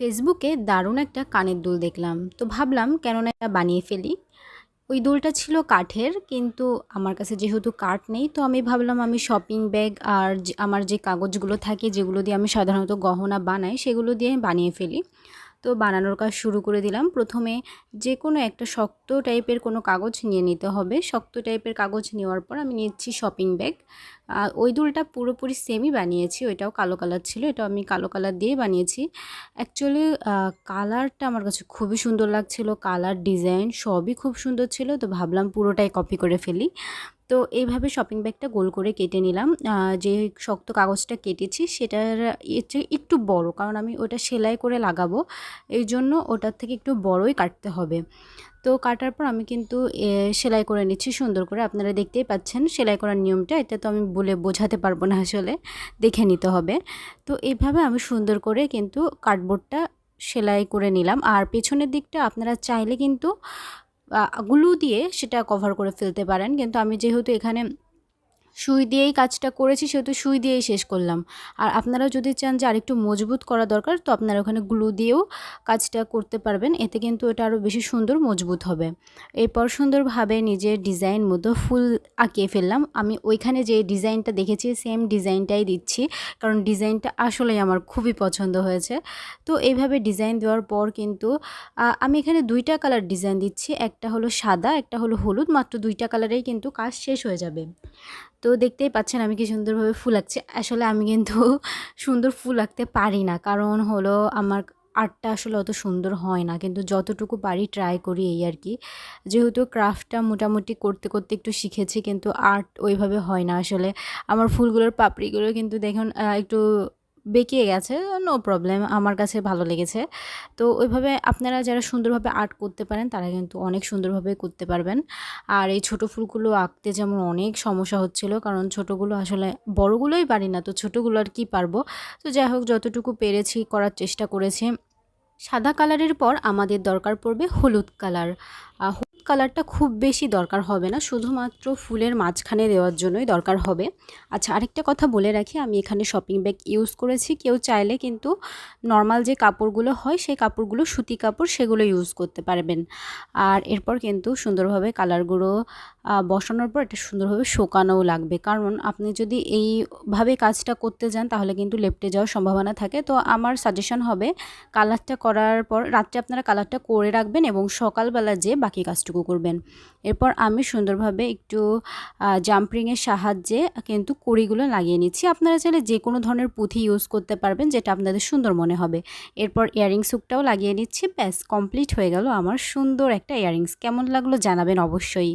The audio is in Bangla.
ফেসবুকে দারুণ একটা কানের দুল দেখলাম। তো ভাবলাম, কেননা এটা বানিয়ে ফেলি। ওই দুলটা ছিল কাঠের, কিন্তু আমার কাছে যেহেতু কাঠ নেই, তো আমি ভাবলাম আমি শপিং ব্যাগ আর আমার যে কাগজগুলো থাকে, যেগুলো দিয়ে আমি সাধারণত গহনা বানাই, সেগুলো দিয়ে বানিয়ে ফেলি। তো বানানোর কাজ শুরু করে দিলাম। প্রথমে যে কোনো একটা শক্ত টাইপের কোনো কাগজ নিয়ে নিতে হবে। শক্ত টাইপের কাগজ নেওয়ার পর আমি নিচ্ছি শপিং ব্যাগ ওই দুলটা পুরোপুরি সেমই বানিয়েছি, ওইটাও কালো কালার ছিল এটা আমি কালো কালার দিয়ে বানিয়েছি। অ্যাকচুয়ালি কালারটা আমার কাছে খুবই সুন্দর লাগছিল কালার ডিজাইন সবই খুব সুন্দর ছিল, তো ভাবলাম পুরোটাই কপি করে ফেলি। তো এইভাবে শপিং ব্যাগটা গোল করে কেটে নিলাম। যে শক্ত কাগজটা কেটেছি সেটার চেয়ে একটু বড়, কারণ আমি ওটা সেলাই করে লাগাবো। এই জন্য ওটার থেকে একটু বড়ই কাটতে হবে। তো কাটার পর আমি কিন্তু সেলাই করে নিচ্ছি সুন্দর করে। আপনারা দেখতেই পাচ্ছেন সেলাই করার নিয়মটা। এটা তো আমি বলে বোঝাতে পারব না আসলে, দেখে নিতে হবে। তো এইভাবে আমি সুন্দর করে কিন্তু কার্ডবোর্ডটা সেলাই করে নিলাম। আর পেছনের দিকটা আপনারা চাইলে কিন্তু গ্লু দিয়ে সেটা কভার করে ফেলতে পারেন। কিন্তু আমি যেহেতু এখানে সুই দিয়েই কাজটা করেছি, সেহেতু সুই দিয়েই শেষ করলাম। আর আপনারা যদি চান যে আরেকটু মজবুত করা দরকার, তো আপনারা ওখানে গ্লু দিয়েও কাজটা করতে পারবেন। এতে কিন্তু এটা আরও বেশি সুন্দর, মজবুত হবে। এরপর সুন্দরভাবে নিজের ডিজাইন মতো ফুল আঁকিয়ে ফেললাম। আমি ওইখানে যে ডিজাইনটা দেখেছি, সেম ডিজাইনটাই দিচ্ছি, কারণ ডিজাইনটা আসলেই আমার খুবই পছন্দ হয়েছে। তো এইভাবে ডিজাইন দেওয়ার পর কিন্তু আমি এখানে দুইটা কালার ডিজাইন দিচ্ছি। একটা হলো সাদা, একটা হলো হলুদ, মাত্র দুইটা কালারেই কিন্তু কাজ শেষ হয়ে যাবে। তো দেখতেই পাচ্ছেন আমি কি সুন্দরভাবে ফুল আঁকছি। আসলে আমি কিন্তু সুন্দর ফুল আঁকতে পারি না। কারণ হলো আমার আর্টটা আসলে অত সুন্দর হয় না। কিন্তু যতটুকু পারি ট্রাই করি এই আর কি। যেহেতু ক্রাফটটা মোটামুটি করতে করতে একটু শিখেছি, কিন্তু আর্ট ওইভাবে হয় না। আসলে আমার ফুলগুলোর পাপড়িগুলো কিন্তু দেখুন একটু বেঁকিয়ে গেছে নো প্রবলেম আমার কাছে ভালো লেগেছে। তো ওইভাবে আপনারা যারা সুন্দরভাবে আর্ট করতে পারেন, তারা কিন্তু অনেক সুন্দরভাবে করতে পারবেন। আর এই ছোট ফুলগুলো আঁকতে যেমন অনেক সমস্যা হচ্ছিল, কারণ ছোটোগুলো আসলে বড়গুলোই পারি না, তো ছোটোগুলো আর কি পারব? তো যাই হোক, যতটুকু পেরেছি করার চেষ্টা করেছি। সাদা কালারের পর আমাদের দরকার পড়বে হলুদ কালার কালারটা খুব বেশি দরকার হবে না, শুধুমাত্র ফুলের মাঝখানে দেওয়ার জন্যই দরকার হবে। আচ্ছা আরেকটা কথা বলে রাখি, আমি এখানে শপিং ব্যাগ ইউজ করেছি, কেউ চাইলে কিন্তু নর্মাল যে কাপড়গুলো হয়, সেই কাপড়গুলো, সুতি কাপড় সেগুলো ইউজ করতে পারবেন। আর এরপর কিন্তু সুন্দরভাবে কালারগুলো বসানোর পর এটা সুন্দরভাবে শুকানোও লাগবে। কারণ আপনি যদি এইভাবে কাজটা করতে যান, তাহলে কিন্তু লেপটে যাওয়ার সম্ভাবনা থাকে। তো আমার সাজেশন হবে কালারটা করার পর, রাত্রে আপনারা কালারটা করে রাখবেন এবং সকালবেলা যে বাকি কাজটুকু করবেন। এরপর আমি সুন্দরভাবে একটু জাম্পিংয়ের সাহায্যে কিন্তু কড়িগুলো লাগিয়ে নিচ্ছি। আপনারা চাইলে যে কোনো ধরনের পুঁথি ইউজ করতে পারবেন, যেটা আপনাদের সুন্দর মনে হবে। এরপর ইয়ারিংস হুকটাও লাগিয়ে নিচ্ছি। ব্যাস কমপ্লিট হয়ে গেল আমার সুন্দর একটা ইয়ারিংস কেমন লাগল জানাবেন অবশ্যই।